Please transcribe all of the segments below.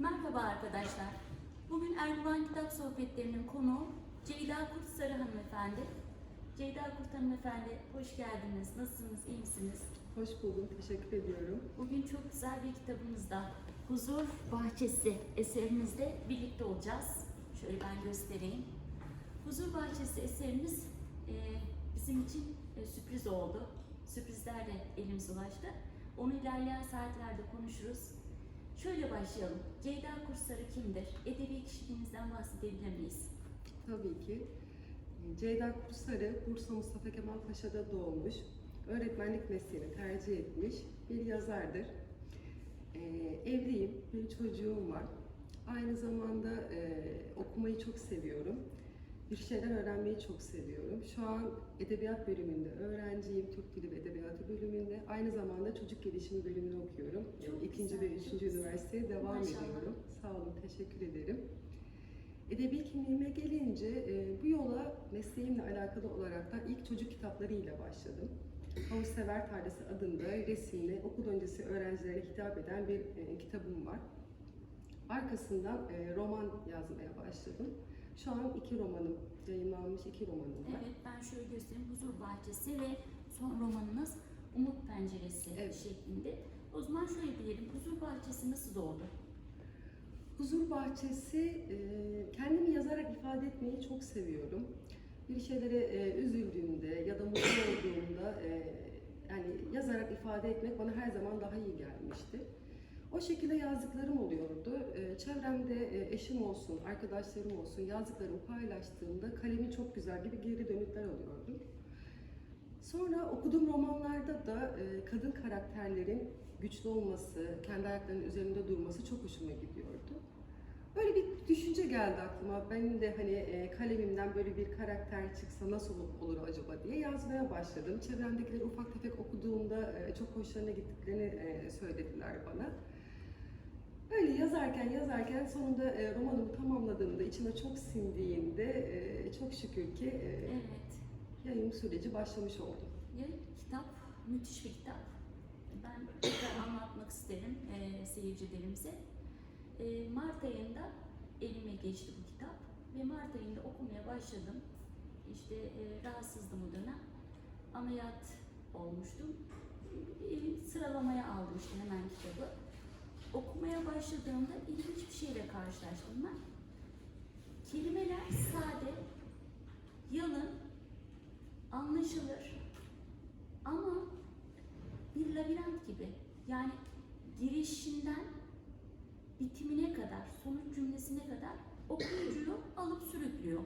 Merhaba arkadaşlar. Bugün Erdoğan Kitap Sohbetlerinin konuğu Ceyda Kurt Sarı hanımefendi. Ceyda Kurt hanımefendi hoş geldiniz. Nasılsınız? iyi misiniz? Hoş buldum, teşekkür ediyorum. Bugün çok güzel bir kitabımızda Huzur Bahçesi eserinizde birlikte olacağız. Şöyle ben göstereyim. Huzur Bahçesi eserimiz e, bizim için e, sürpriz oldu. Sürprizlerle elimize ulaştı. Onu ilerleyen saatlerde konuşuruz. Şöyle başlayalım. Ceyda Kursarı kimdir? Edebi kişiliğinizden bahsedebilir miyiz? Tabii ki. Ceyda Kursarı, Bursa Mustafa Kemal Paşa'da doğmuş. Öğretmenlik mesleğini tercih etmiş bir yazardır. Ee, evliyim, bir çocuğum var. Aynı zamanda e, okumayı çok seviyorum. Bir şeyler öğrenmeyi çok seviyorum. Şu an edebiyat bölümünde öğrenciyim, Türk Dili ve Edebiyatı bölümünde. Aynı zamanda çocuk gelişimi bölümünü okuyorum. Çok İkinci güzel, ve üçüncü güzel. üniversiteye devam Maşallah. ediyorum. Sağ olun, teşekkür ederim. Edebi kimliğime gelince e, bu yola mesleğimle alakalı olarak da ilk çocuk kitaplarıyla başladım. Havuz Sever Tarlası adında resimli, okul öncesi öğrencilere hitap eden bir e, kitabım var. Arkasından e, roman yazmaya başladım. Şu an iki romanım, yayınlanmış iki romanım var. Evet ben şöyle göstereyim. Huzur Bahçesi ve son romanınız Umut Penceresi Evet. şeklinde. O zaman şöyle diyelim. Huzur Bahçesi nasıl doğdu? Huzur Bahçesi, e, kendimi yazarak ifade etmeyi çok seviyorum. Bir şeylere e, üzüldüğümde ya da mutlu olduğumda e, yani yazarak ifade etmek bana her zaman daha iyi gelmişti. O şekilde yazdıklarım oluyordu. E, çevremde e, eşim olsun, arkadaşlarım olsun yazdıklarımı paylaştığımda kalemi çok güzel gibi geri dönütler alıyordum. Sonra okuduğum romanlarda da e, kadın karakterlerin güçlü olması, kendi ayaklarının üzerinde durması çok hoşuma gidiyordu. Böyle bir düşünce geldi aklıma. Benim de hani e, kalemimden böyle bir karakter çıksa nasıl olur acaba diye yazmaya başladım. Çevremdekileri ufak tefek okuduğumda çok hoşlarına gittiklerini söylediler bana. Yazarken yazarken sonunda e, romanımı tamamladığımda, içime çok sindiğinde e, çok şükür ki e, Evet. yayın süreci başlamış oldu. Ya, kitap müthiş bir kitap. Ben tekrar anlatmak isterim e, seyircilerimize. E, Mart ayında elime geçti bu kitap ve Mart ayında okumaya başladım. İşte e, rahatsızdım o dönem. Ameliyat olmuştum. E, sıralamaya aldım işte hemen kitabı. Okumaya başladığımda ilginç bir şeyle karşılaştım ben. Kelimeler sade, yalın, anlaşılır ama bir labirent gibi. Yani girişinden bitimine kadar, sonuç cümlesine kadar okuyucuyu alıp sürüklüyor.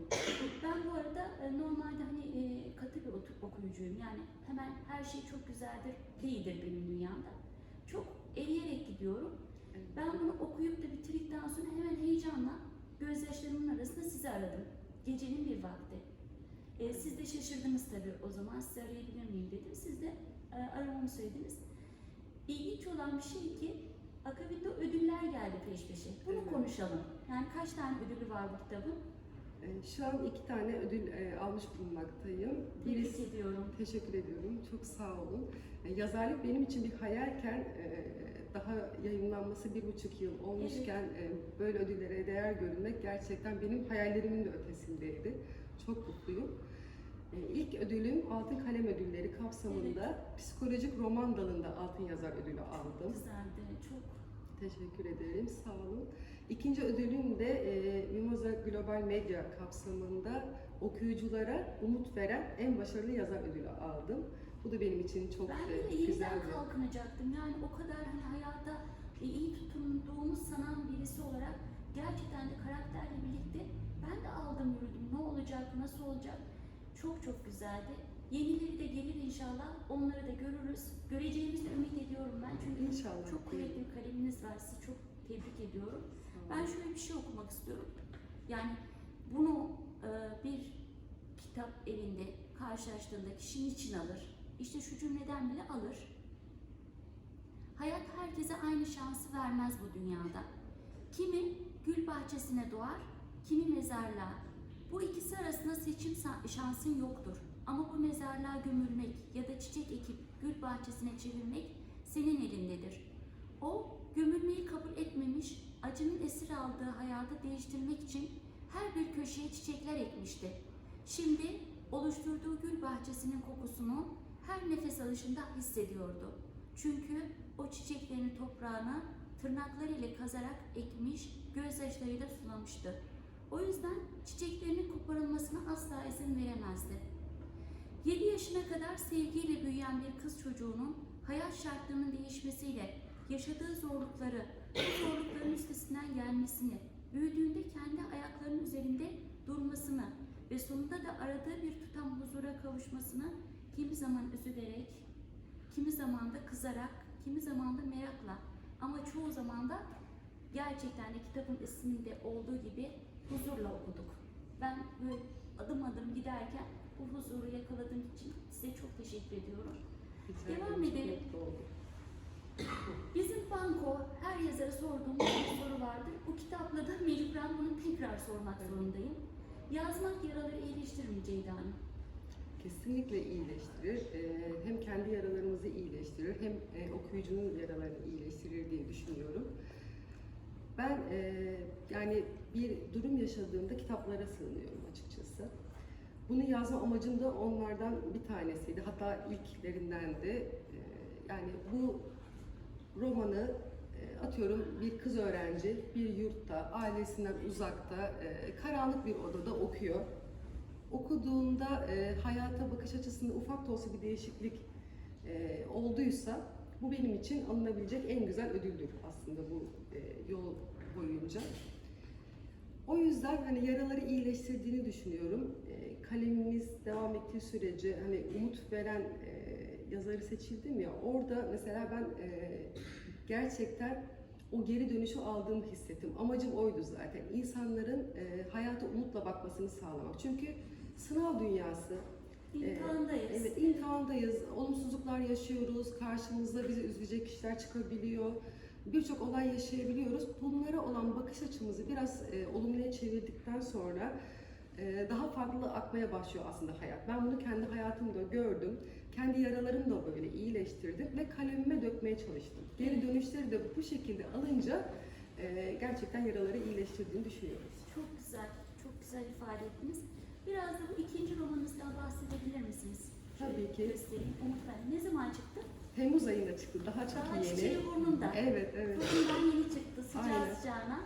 Ben bu arada e, normalde hani e, katı bir okuyucuyum. Yani hemen her şey çok güzeldir, değildir benim dünyamda. Çok eriyerek gidiyorum. Ben bunu okuyup da bitirdikten sonra hemen heyecanla gözyaşlarımın arasında sizi aradım. Gecenin bir vakti. E, siz de şaşırdınız tabii o zaman. Sizi arayabilir miyim dedim. Siz de e, aramamı söylediniz. İlginç olan bir şey ki akabinde ödüller geldi peş peşe. Bunu Evet. konuşalım. Yani kaç tane ödülü var bu kitabın? E, Şu an iki tane ödül e, almış bulunmaktayım. Birisi ediyorum. Teşekkür ediyorum. Çok sağ olun. E, Yazarlık benim için bir hayalken e, daha yayınlanması bir buçuk yıl olmuşken e, böyle ödüllere değer görünmek gerçekten benim hayallerimin de ötesindeydi. Çok mutluyum. E, İlk ödülüm Altın Kalem Ödülleri kapsamında psikolojik roman dalında Altın Yazar Ödülü aldım. Güzeldi. Çok Teşekkür ederim, sağ olun. İkinci ödülüm de e, Mimoza Global Medya kapsamında okuyuculara umut veren en başarılı yazar ödülü aldım. Bu da benim için çok Ben e, bile yeniden güzel bir... kalkınacaktım. Yani o kadar hani hayata e, iyi tutunduğumu sanan birisi olarak gerçekten de karakterle birlikte ben de aldım yürüdüm. Ne olacak, nasıl olacak? Çok çok güzeldi. Yenileri de gelir inşallah. Onları da görürüz. Göreceğimizi ümit ediyorum ben. Çünkü İnşallah. çok kuvvetli bir kaleminiz var. Sizi çok tebrik ediyorum. Ben şöyle bir şey okumak istiyorum. Yani bunu e, bir kitap evinde karşılaştığında kişinin için alır. İşte şu cümleden bile alır. Hayat herkese aynı şansı vermez bu dünyada. Kimi gül bahçesine doğar, kimi mezarlığa. Bu ikisi arasında seçim şansın yoktur. Ama bu mezarlığa gömülmek ya da çiçek ekip gül bahçesine çevirmek senin elindedir. O gömülmeyi kabul etmemiş, acının aldığı hayatı değiştirmek için her bir köşeye çiçekler ekmişti. Şimdi oluşturduğu gül bahçesinin kokusunu her nefes alışında hissediyordu. Çünkü o çiçeklerin toprağına tırnaklarıyla kazarak ekmiş, gözyaşlarıyla sulamıştı. O yüzden çiçeklerinin koparılmasına asla izin veremezdi. 7 yaşına kadar sevgiyle büyüyen bir kız çocuğunun hayat şartlarının değişmesiyle yaşadığı zorlukları, bu zorlukların üstesinden gelmesini, büyüdüğünde kendi ayaklarının üzerinde durmasını ve sonunda da aradığı bir tutam huzura kavuşmasını kimi zaman üzülerek, kimi zaman da kızarak, kimi zaman da merakla ama çoğu zaman da gerçekten de kitabın isminde olduğu gibi huzurla okuduk. Ben böyle adım adım giderken bu huzuru yakaladığım için size çok teşekkür ediyorum. Rica Devam edelim. Bizim banko her yazara sorduğum bir soru vardır. Bu kitapla da mecburen bunu tekrar sormak zorundayım. Yazmak yaraları Ceyda Hanım? Kesinlikle iyileştirir. Ee, Hem kendi yaralarımızı iyileştirir hem e, okuyucunun yaralarını iyileştirir diye düşünüyorum. Ben e, yani bir durum yaşadığımda kitaplara sığınıyorum açıkçası. Bunu yazma amacım da onlardan bir tanesiydi. Hatta ilklerindendi. Ee, Yani bu romanı e, atıyorum bir kız öğrenci bir yurtta, ailesinden uzakta, e, karanlık bir odada okuyor. Okuduğunda e, hayata bakış açısında ufak da olsa bir değişiklik e, olduysa bu benim için alınabilecek en güzel ödüldür aslında bu e, yol boyunca. O yüzden hani yaraları iyileştirdiğini düşünüyorum. E, kalemimiz devam ettiği sürece hani umut veren e, yazarı seçildim ya orada mesela ben e, gerçekten o geri dönüşü aldığımı hissettim. Amacım oydu zaten. İnsanların e, hayata umutla bakmasını sağlamak. Çünkü sınav dünyası, İmtihandayız. Evet, imtihandayız. Olumsuzluklar yaşıyoruz. Karşımızda bizi üzecek kişiler çıkabiliyor. Birçok olay yaşayabiliyoruz. Bunlara olan bakış açımızı biraz e, olumluya çevirdikten sonra e, daha farklı akmaya başlıyor aslında hayat. Ben bunu kendi hayatımda gördüm. Kendi yaralarımı da böyle iyileştirdim ve kalemime dökmeye çalıştım. Geri dönüşleri de bu şekilde alınca e, gerçekten yaraları iyileştirdiğini düşünüyorum. Çok güzel, çok güzel ifade ettiniz. Biraz da bu ikinci romanınızdan bahsedebilir misiniz? Şöyle Tabii ki. Göstereyim. Umut ben. Ne zaman çıktı? Temmuz ayında çıktı. Daha çok Daha yeni. çiçeği burnunda. Evet, evet. Bugünden yeni çıktı sıcağı Aynen. sıcağına.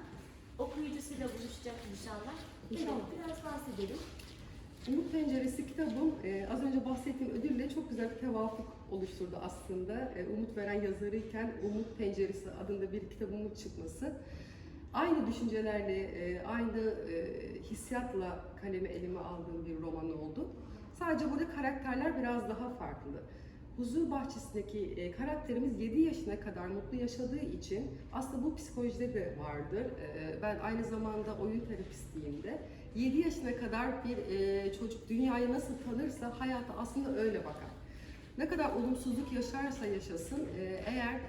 Okuyucusuyla buluşacak inşallah. İnşallah. Evet, biraz bahsedelim. Umut Penceresi kitabım e, az önce bahsettiğim ödülle çok güzel bir tevafuk oluşturdu aslında. E, umut veren yazarıyken Umut Penceresi adında bir kitabımın çıkması. Aynı düşüncelerle, e, aynı e, hissiyatla kalemi elime aldığım bir roman oldu. Sadece burada karakterler biraz daha farklı. Huzur Bahçesi'ndeki e, karakterimiz 7 yaşına kadar mutlu yaşadığı için aslında bu psikolojide de vardır. E, ben aynı zamanda oyun terapistiyim de. 7 yaşına kadar bir e, çocuk dünyayı nasıl tanırsa hayata aslında öyle bakar. Ne kadar olumsuzluk yaşarsa yaşasın eğer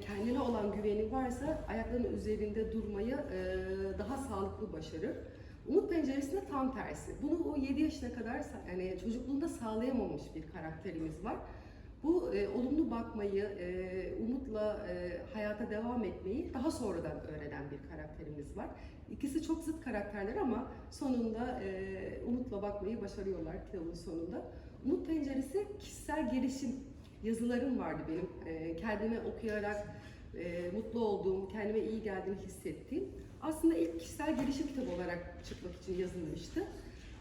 kendine olan güveni varsa ayaklarının üzerinde durmayı daha sağlıklı başarır. Umut penceresinde tam tersi. Bunu o 7 yaşına kadar yani çocukluğunda sağlayamamış bir karakterimiz var. Bu e, olumlu bakmayı, e, umutla e, hayata devam etmeyi daha sonradan öğrenen bir karakterimiz var. İkisi çok zıt karakterler ama sonunda e, umutla bakmayı başarıyorlar kitabın sonunda. Umut penceresi kişisel gelişim yazılarım vardı benim. E, kendime okuyarak e, mutlu olduğum, kendime iyi geldiğini hissettiğim. Aslında ilk kişisel gelişim kitabı olarak çıkmak için yazılmıştı.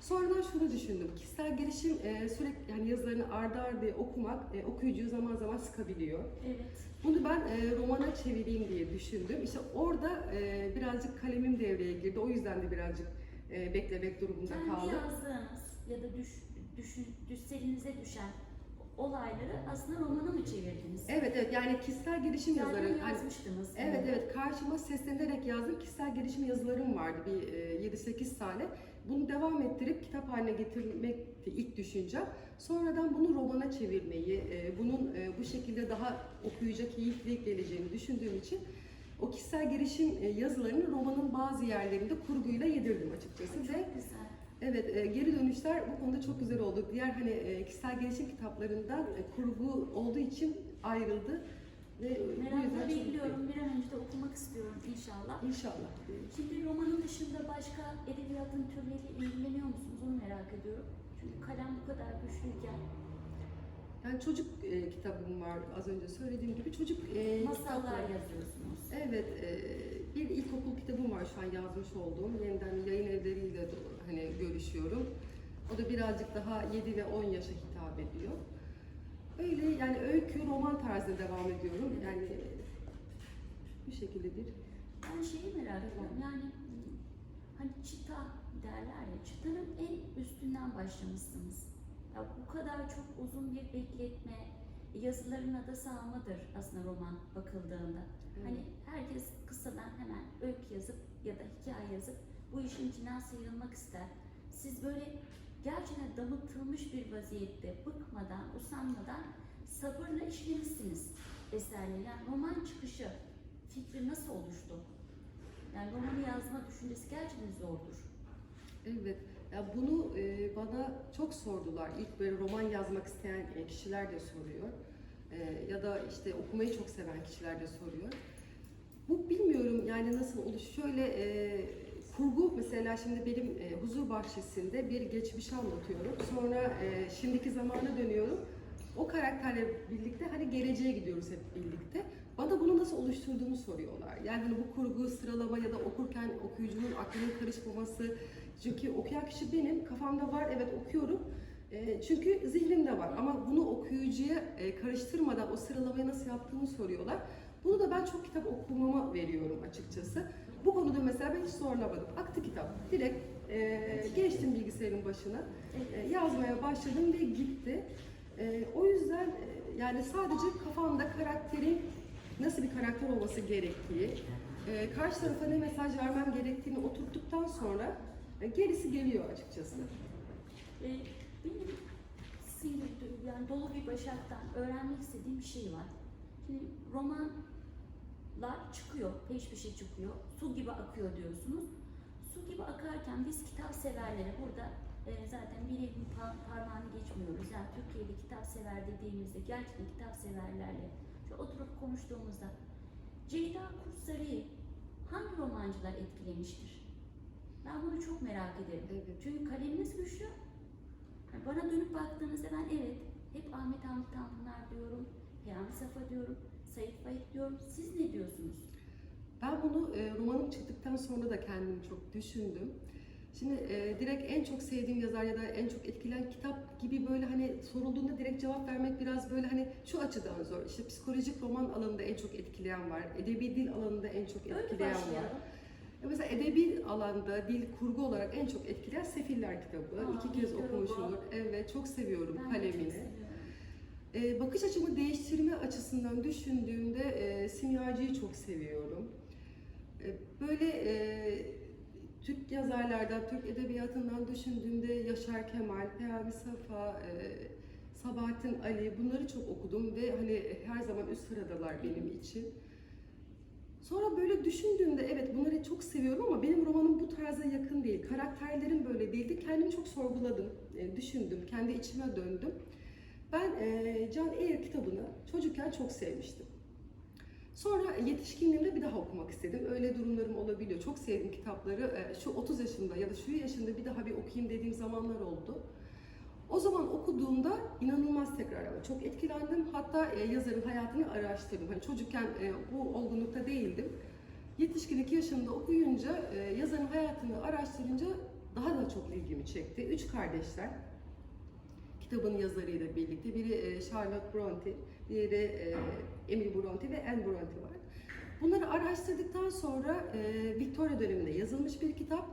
Sonradan şunu düşündüm. Kişisel gelişim e, sürekli yani yazılarını ardı ardı okumak e, okuyucuyu zaman zaman sıkabiliyor. Evet. Bunu ben e, romana çevireyim diye düşündüm. İşte orada e, birazcık kalemim devreye girdi. O yüzden de birazcık e, beklemek durumunda Kendi kaldım. yazdığınız ya da düş, düşün, düşlerinize düşen olayları aslında romana mı çevirdiniz? Evet evet yani kişisel gelişim Zaten yazıları. hani- yazmıştınız. Evet evet karşıma seslenerek yazdığım kişisel gelişim yazılarım vardı bir e, 7-8 tane. Bunu devam ettirip kitap haline getirmekti ilk düşüncem. Sonradan bunu romana çevirmeyi, e, bunun e, bu şekilde daha okuyuca keyifli geleceğini düşündüğüm için o kişisel gelişim e, yazılarını romanın bazı yerlerinde kurguyla yedirdim açıkçası ve Çok güzel. Evet, e, geri dönüşler bu konuda çok güzel oldu. Diğer hani e, kişisel gelişim kitaplarından e, kurgu olduğu için ayrıldı ve Merakla bekliyorum. Bir an önce de okumak istiyorum inşallah. İnşallah. Şimdi romanın dışında başka edebiyatın türleriyle ilgileniyor musunuz? Onu merak ediyorum. Çünkü kalem bu kadar güçlüyken Yani çocuk e, kitabım var az önce söylediğim gibi çocuk e, masallar kitapları- yazıyorsunuz. Evet, e, bir ilkokul kitabım var şu an yazmış olduğum. Yeniden yayın evleriyle de hani görüşüyorum. O da birazcık daha 7 ve 10 yaşa hitap ediyor. Öyle yani öykü, roman tarzında devam ediyorum. Yani bu şekildedir. Ben şeyi merak ediyorum. Yani hani çıta derler ya, çıtanın en üstünden başlamışsınız. Ya bu kadar çok uzun bir bekletme, yazıların da sağmadır aslında roman bakıldığında. Hani herkes kısadan hemen öykü yazıp ya da hikaye yazıp bu işin içinden sıyrılmak ister. Siz böyle gerçekten damıtılmış bir vaziyette, bıkmadan, usanmadan sabırla işlemişsiniz eserleri. Yani roman çıkışı fikri nasıl oluştu? Yani romanı yazma düşüncesi gerçekten zordur. Evet. Ya bunu e, bana çok sordular. İlk böyle roman yazmak isteyen e, kişiler de soruyor. E, ya da işte okumayı çok seven kişiler de soruyor. Bu bilmiyorum yani nasıl oluş. Şöyle e, kurgu mesela şimdi benim e, huzur bahçesinde bir geçmişi anlatıyorum. Sonra e, şimdiki zamana dönüyorum. O karakterle birlikte hani geleceğe gidiyoruz hep birlikte. Bana bunu nasıl oluşturduğumu soruyorlar. Yani hani bu kurgu, sıralama ya da okurken okuyucunun aklının karışmaması. Çünkü okuyan kişi benim, kafamda var evet okuyorum. E, çünkü zihnimde var ama bunu okuyucuya e, karıştırmadan o sıralamayı nasıl yaptığımı soruyorlar. Bunu da ben çok kitap okumama veriyorum açıkçası. Bu konuda mesela ben hiç zorlamadım. Aktı kitap. Direkt e, geçtim bilgisayarın başına. E, yazmaya başladım ve gitti. E, o yüzden e, yani sadece kafamda karakterin nasıl bir karakter olması gerektiği, e, karşı tarafa ne mesaj vermem gerektiğini oturttuktan sonra e, gerisi geliyor açıkçası. Ee, benim gibi yani dolu bir başaktan öğrenmek istediğim bir şey var. Şimdi romanlar çıkıyor, peş peşe çıkıyor. Su gibi akıyor diyorsunuz. Su gibi akarken biz kitap severlere burada e, zaten bir elin par- parmağını geçmiyoruz. Yani Türkiye'de kitap sever dediğimizde gerçekten kitap severlerle şu oturup konuştuğumuzda Ceyda Kursarı'yı hangi romancılar etkilemiştir? Ben bunu çok merak ederim. Evet. Çünkü kaleminiz güçlü. Yani Bana dönüp baktığınızda ben evet hep Ahmet Hamdi Tanpınar diyorum, Peyami Safa diyorum, Sait Faik diyorum. Siz ne diyorsunuz? Ben bunu e, romanım çıktıktan sonra da kendim çok düşündüm. Şimdi e, direkt en çok sevdiğim yazar ya da en çok etkilen kitap gibi böyle hani sorulduğunda direkt cevap vermek biraz böyle hani şu açıdan zor. İşte psikolojik roman alanında en çok etkileyen var. Edebi dil alanında en çok etkileyen var. Ya Mesela edebi alanda dil kurgu olarak en çok etkileyen Sefiller kitabı. Aa, İki kez okumuşumdur. Evet çok seviyorum Ben çok kalemini. seviyorum. Ee, bakış açımı değiştirme açısından düşündüğümde e, simyacıyı çok seviyorum. E, böyle e, Türk yazarlardan, Türk edebiyatından düşündüğümde Yaşar Kemal, Peyami Safa, e, Sabahattin Ali bunları çok okudum ve hani her zaman üst sıradalar benim için. Sonra böyle düşündüğümde evet bunları çok seviyorum ama benim romanım bu tarza yakın değil. Karakterlerim böyle değildi. Kendimi çok sorguladım, e, düşündüm, kendi içime döndüm. Ben e, Can Eğer kitabını çocukken çok sevmiştim. Sonra yetişkinliğimde bir daha okumak istedim. Öyle durumlarım olabiliyor. Çok sevdiğim kitapları e, şu 30 yaşında ya da şu yaşında bir daha bir okuyayım dediğim zamanlar oldu. O zaman okuduğumda inanılmaz tekrar ama çok etkilendim. Hatta e, yazarın hayatını araştırdım. Hani çocukken e, bu olgunlukta değildim. Yetişkinlik yaşında okuyunca, e, yazarın hayatını araştırınca daha da çok ilgimi çekti. Üç kardeşler, kitabın yazarıyla birlikte. Biri Charlotte Bronte, diğeri e, Emily Bronte ve Anne Bronte var. Bunları araştırdıktan sonra e, Victoria döneminde yazılmış bir kitap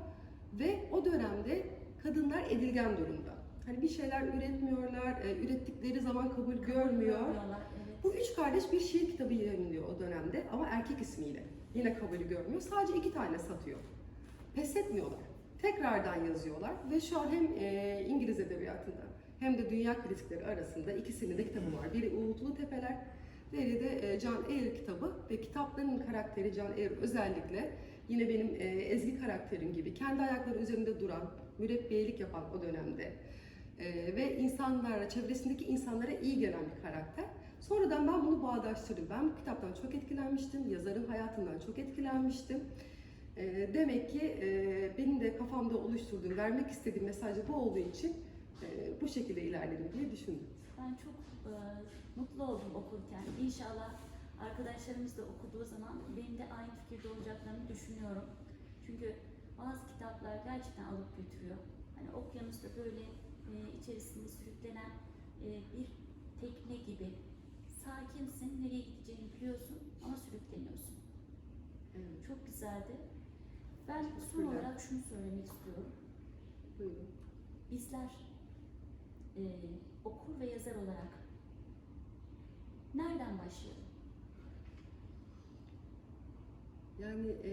ve o dönemde kadınlar edilgen durumda. Hani bir şeyler üretmiyorlar, e, ürettikleri zaman kabul görmüyor. Bu üç kardeş bir şiir kitabı yayınlıyor o dönemde ama erkek ismiyle. Yine kabulü görmüyor. Sadece iki tane satıyor. Pes etmiyorlar. Tekrardan yazıyorlar ve şu an hem e, İngiliz edebiyatında hem de dünya kritikleri arasında ikisinin de kitabı var. Biri Uğultulu Tepeler, diğeri de e, Can Eyre kitabı ve kitapların karakteri Can Eyre özellikle yine benim e, Ezgi karakterim gibi kendi ayakları üzerinde duran, mürebbiyelik yapan o dönemde e, ve insanlara, çevresindeki insanlara iyi gelen bir karakter. Sonradan ben bunu bağdaştırdım. Ben bu kitaptan çok etkilenmiştim. Yazarın hayatından çok etkilenmiştim. Demek ki benim de kafamda oluşturduğum, vermek istediğim mesaj bu olduğu için bu şekilde ilerledim diye düşündüm. Ben çok e, mutlu oldum okurken. İnşallah arkadaşlarımız da okuduğu zaman benim de aynı fikirde olacaklarını düşünüyorum. Çünkü bazı kitaplar gerçekten alıp götürüyor. Hani okyanusta böyle e, içerisinde sürüklenen e, bir tekne gibi. Sakinsin, nereye gideceğini biliyorsun ama sürükleniyorsun. Evet, Çok güzeldi. Ben son Teşekkürler. olarak şunu söylemek istiyorum. buyurun. Bizler e, okur ve yazar olarak nereden başlayalım? Yani e,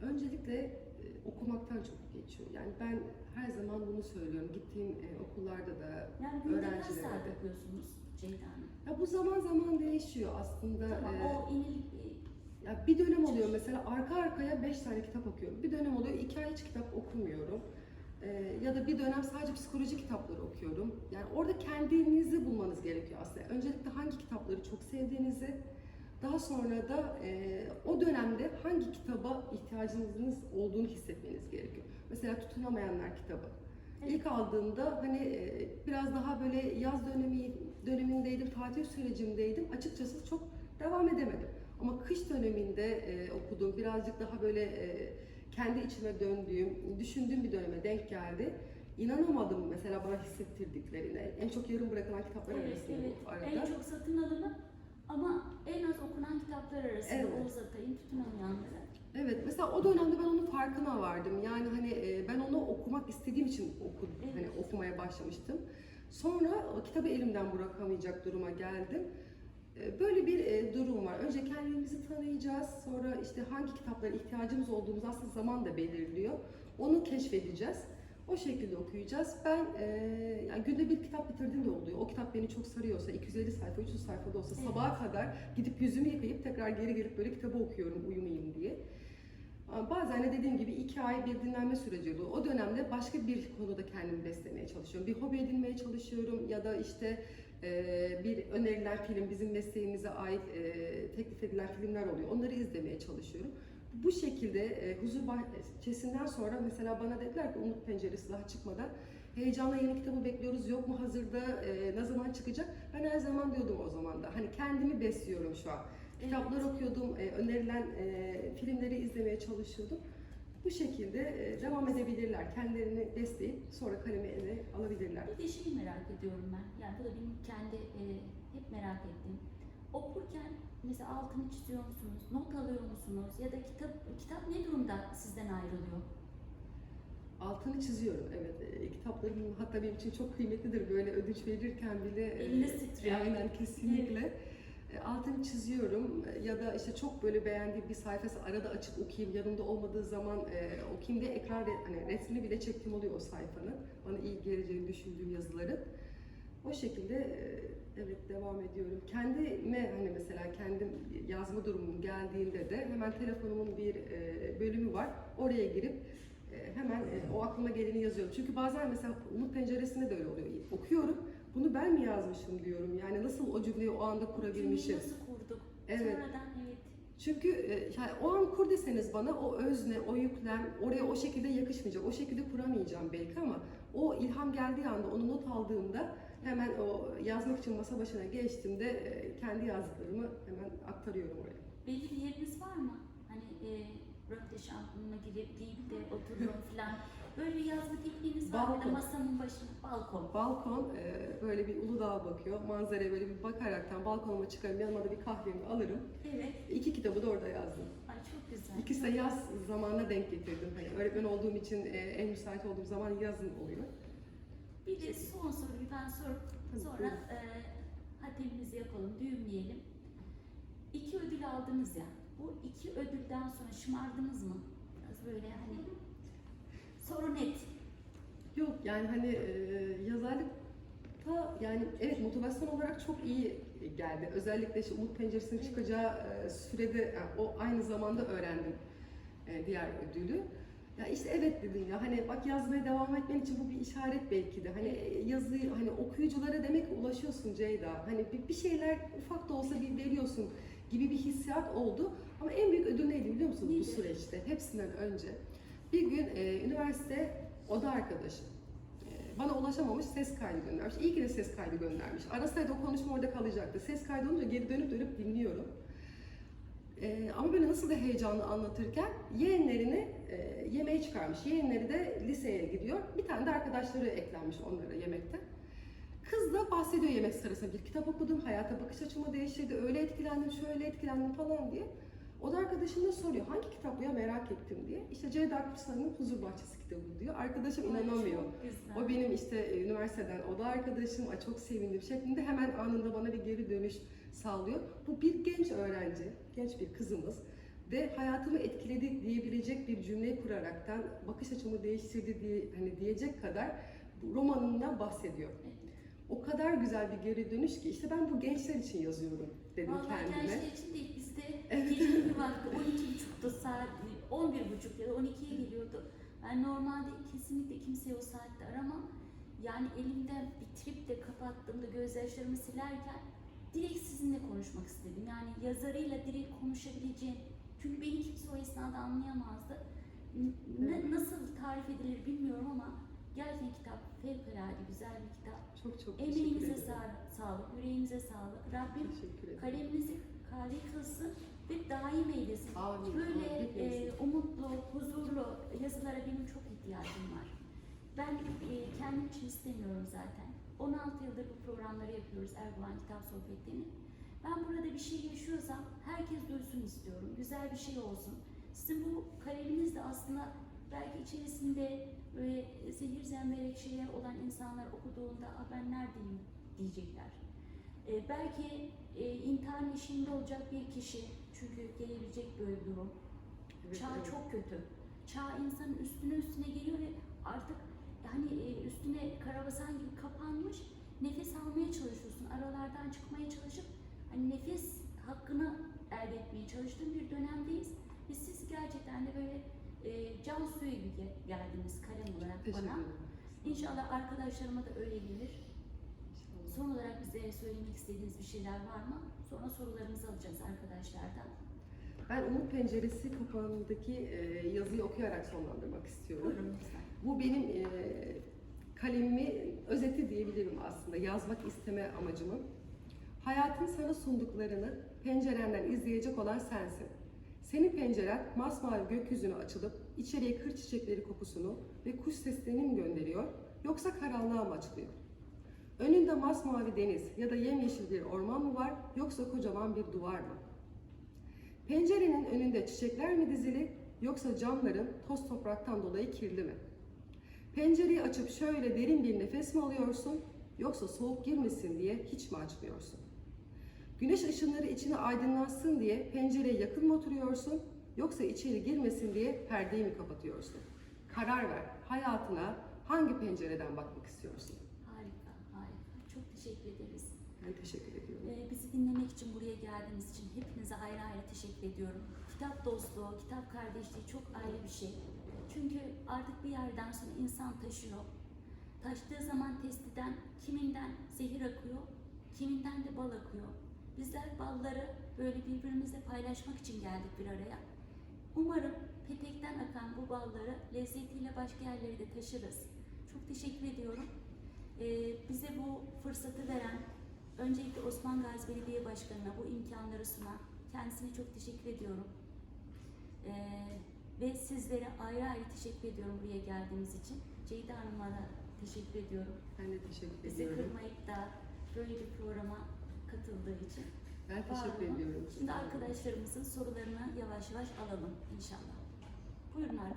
öncelikle e, okumaktan çok geçiyor. Yani ben her zaman bunu söylüyorum. Gittiğim e, okullarda da Yani Öğrencilere de. okuyorsunuz Ceyda Hanım? ya bu zaman zaman değişiyor aslında. Tamam, E, o inil, ya bir dönem oluyor mesela arka arkaya 5 tane kitap okuyorum. Bir dönem oluyor 2 ay hiç kitap okumuyorum. E, ya da bir dönem sadece psikoloji kitapları okuyorum. Yani orada kendinizi bulmanız gerekiyor aslında. Öncelikle hangi kitapları çok sevdiğinizi, daha sonra da e, o dönemde hangi kitaba ihtiyacınız olduğunu hissetmeniz gerekiyor. Mesela Tutunamayanlar kitabı. Evet. İlk aldığımda hani e, biraz daha böyle yaz dönemi dönemindeydim, tatil sürecimdeydim. Açıkçası çok devam edemedim. Ama kış döneminde e, okuduğum, birazcık daha böyle e, kendi içime döndüğüm, düşündüğüm bir döneme denk geldi. İnanamadım mesela bana hissettirdiklerine. En çok yarım bırakılan kitaplar evet, arasında evet. bu arada. En çok satın alımı ama en az okunan kitaplar arasında Evet. Oğuz Atay'ın Tutunamayanları. Evet, mesela o dönemde ben onun farkına vardım. Yani hani e, ben onu okumak istediğim için okudum, Evet. hani okumaya başlamıştım. Sonra o kitabı elimden bırakamayacak duruma geldim. E, Böyle bir e, durum var. Önce kendimizi tanıyacağız. Sonra işte hangi kitaplara ihtiyacımız olduğumuz aslında zaman da belirliyor. Onu keşfedeceğiz. O şekilde okuyacağız. Ben e, yani günde bir kitap bitirdiğim de oluyor. O kitap beni çok sarıyorsa, 250 sayfa, 300 sayfada olsa Evet. sabaha kadar gidip yüzümü yıkayıp tekrar geri gelip böyle kitabı okuyorum uyumayayım diye. Bazen de dediğim gibi iki ay bir dinlenme süreci oluyor. O dönemde başka bir konuda kendimi beslemeye çalışıyorum. Bir hobi edinmeye çalışıyorum ya da işte bir önerilen film, bizim mesleğimize ait e, teklif edilen filmler oluyor. Onları izlemeye çalışıyorum. Bu şekilde e, huzur bahçesinden sonra mesela bana dediler ki Umut Penceresi daha çıkmadan heyecanla yeni kitabı bekliyoruz. Yok mu hazırda? E, ne zaman çıkacak? Ben her zaman diyordum o zaman da. Hani kendimi besliyorum şu an. Kitaplar okuyordum, e, önerilen filmleri izlemeye çalışıyordum. Bu şekilde e, devam edebilirler. Kendilerini besleyip sonra kalemi ele alabilirler. Bir de şeyi merak ediyorum ben. Yani bu da benim kendi e, hep merak ettiğim. Okurken mesela altını çiziyor musunuz? Not alıyor musunuz? Ya da kitap kitap ne durumda sizden ayrılıyor? Altını çiziyorum evet. E, kitaplarım hatta benim için çok kıymetlidir böyle ödünç verirken bile. e, Eliniz titriyor. Aynen kesinlikle. E, Altını çiziyorum E, ya da işte çok böyle beğendiğim bir sayfası arada açıp okuyayım yanımda olmadığı zaman e, okuyayım diye ekran re- hani resmini bile çektiğim oluyor o sayfanın. Bana iyi geleceğini düşündüğüm yazıların. O şekilde e, evet devam ediyorum. Kendime hani mesela kendim yazma durumum geldiğinde de hemen telefonumun bir e, bölümü var. Oraya girip e, hemen e, o aklıma geleni yazıyorum. Çünkü bazen mesela Umut Penceresi'nde de öyle oluyor. Okuyorum. Bunu ben mi yazmışım diyorum. Yani nasıl o cümleyi o anda Cümleyi kurabilmişim. nasıl kurduk? Evet. Sonradan evet. Çünkü e, yani o an kur deseniz bana o özne, o yüklem oraya o şekilde yakışmayacak. O şekilde kuramayacağım belki ama o ilham geldiği anda onu not aldığımda hemen o yazmak için masa başına geçtiğimde e, kendi yazdıklarımı hemen aktarıyorum oraya. Belli bir yeriniz var mı? Hani e, röpte şampununa girip giyip de otururum falan. Böyle bir yazma tekniğiniz var masamın başında balkon. Balkon e, böyle bir Uludağ'a bakıyor. Manzaraya böyle bir bakaraktan balkonuma çıkarım. Yanıma da bir kahvemi alırım. Evet. İki kitabı da orada yazdım. Ay çok güzel. İkisi de yaz zamanına denk getirdim. Hani öğretmen olduğum için e, en müsait olduğum zaman yazın oluyor. Bir de son soruyu ben sorup sonra e, hatemimizi yapalım, düğümleyelim. İki ödül aldınız ya. Bu iki ödülden sonra şımardınız mı? Biraz böyle hani soru net. Yok yani hani e, yazarlıkta yani evet motivasyon olarak çok iyi geldi. Özellikle işte Umut Penceresi'nin çıkacağı e, sürede yani o aynı zamanda öğrendim e, diğer ödülü. Ya işte evet dedim ya hani bak yazmaya devam etmen için bu bir işaret belki de. Hani yazı hani okuyuculara demek ulaşıyorsun Ceyda. Hani bir, bir şeyler ufak da olsa bir veriyorsun gibi bir hissiyat oldu. Ama en büyük ödül neydi biliyor musunuz bu Neydi? süreçte? Hepsinden önce. Bir gün e, üniversite oda arkadaşım e, bana ulaşamamış ses kaydı göndermiş. İyi ki de ses kaydı göndermiş. Arasaydı o konuşma orada kalacaktı. Ses kaydı olunca geri dönüp dönüp dinliyorum. Ee, ama böyle nasıl da heyecanlı anlatırken yeğenlerini e, yemeğe çıkarmış. Yeğenleri de liseye gidiyor. Bir tane de arkadaşları eklenmiş onlara yemekte. Kız da bahsediyor yemek sırasında. Bir kitap okudum, hayata bakış açımı değiştirdi, öyle etkilendim, şöyle etkilendim falan diye. O da arkadaşım da soruyor, hangi kitap ya merak ettim diye. İşte Ceyda Kurslan'ın Huzur Bahçesi kitabı diyor. Arkadaşım inanamıyor. O benim işte e, üniversiteden oda arkadaşım, ay çok sevindim şeklinde hemen anında bana bir geri dönüş sağlıyor. Bu bir genç öğrenci, genç bir kızımız ve hayatımı etkiledi diyebilecek bir cümle kuraraktan bakış açımı değiştirdi diye hani diyecek kadar bu romanından bahsediyor. O kadar güzel bir geri dönüş ki işte ben bu gençler için yazıyorum dedim Vallahi kendime. gençler için değil bir vakti 12.30'da saat 11.30 ya da 12'ye geliyordu. Ben normalde kesinlikle kimseyi o saatte aramam. Yani elimde bir trip kapattığımda gözyaşlarımı silerken direkt sizinle konuşmak istedim. Yani yazarıyla direkt konuşabileceğim. Çünkü beni kimse o esnada anlayamazdı. N- Evet. nasıl tarif edilir bilmiyorum ama gerçekten kitap fevkalade güzel bir kitap. Çok çok teşekkür Emeğinize ederim. sa- sağlık, yüreğinize sağlık. Rabbim. Kaleminizi kale kılsın ve daim eylesin. Amin. Böyle e, umutlu, huzurlu yazılara benim çok ihtiyacım var. Ben e, kendim için istemiyorum zaten. 16 yıldır bu programları yapıyoruz Erguvan Kitap Sohbetlerini. Ben burada bir şey yaşıyorsam herkes duysun istiyorum. Güzel bir şey olsun. Sizin bu kaleminiz de aslında belki içerisinde böyle zehir zemberek şeyler olan insanlar okuduğunda "Aa, ben neredeyim diyecekler. E, belki e, intihar eşiğinde olacak bir kişi çünkü gelebilecek böyle bir durum. Evet, Çağ evet. çok kötü. Çağ insanın üstüne üstüne geliyor ve artık hani e, üstüne karabasan gibi kapanmış. Nefes almaya çalışıyorsun. Aralardan çıkmaya çalışıp hani nefes hakkını elde etmeye çalıştığın bir dönemdeyiz. Ve siz gerçekten de böyle e, can suyu gibi ge- geldiniz kalem olarak Teşekkür bana. ederim. İnşallah arkadaşlarıma da öyle gelir. Son olarak bize söylemek istediğiniz bir şeyler var mı? Sonra sorularımızı alacağız arkadaşlardan. Ben Umut Penceresi kapağındaki e, yazıyı okuyarak sonlandırmak istiyorum. Buyurun lütfen. Bu benim e, kalemimin özeti diyebilirim aslında. Yazmak isteme amacımın. Hayatın sana sunduklarını pencerenden izleyecek olan sensin. Senin penceren masmavi gökyüzüne açılıp içeriye kır çiçekleri kokusunu ve kuş seslerini mi gönderiyor yoksa karanlığa mı açılıyor? Önünde masmavi deniz ya da yemyeşil bir orman mı var yoksa kocaman bir duvar mı? Pencerenin önünde çiçekler mi dizili yoksa camların toz topraktan dolayı kirli mi? Pencereyi açıp şöyle derin bir nefes mi alıyorsun yoksa soğuk girmesin diye hiç mi açmıyorsun? Güneş ışınları içine aydınlatsın diye pencereye yakın mı oturuyorsun yoksa içeri girmesin diye perdeyi mi kapatıyorsun? Karar ver. Hayatına hangi pencereden bakmak istiyorsun? Harika, harika. Çok teşekkür Ben teşekkür ediyorum. Ee, bizi dinlemek için, buraya geldiğiniz için hepinize ayrı ayrı teşekkür ediyorum. Kitap dostluğu, kitap kardeşliği çok ayrı bir şey. Çünkü artık bir yerden sonra insan taşıyor. Taştığı zaman testiden kiminden zehir akıyor, kiminden de bal akıyor. Bizler balları böyle birbirimizle paylaşmak için geldik bir araya. Umarım petekten akan bu balları lezzetiyle başka yerlere de taşırız. Çok teşekkür ediyorum. Ee, bize bu fırsatı veren öncelikle Osman Gazi Belediye Başkanı'na bu imkanları sunan kendisine çok teşekkür ediyorum. Ee, ve sizlere ayrı ayrı teşekkür ediyorum buraya geldiğiniz için. Ceyda Hanım'a da teşekkür ediyorum. Ben de teşekkür Bizi ediyorum. kırmayıp da böyle bir programa katıldığı için. Ben teşekkür ediyorum. Şimdi arkadaşlarımızın sorularını yavaş yavaş alalım inşallah. Buyurun arkadaşlar.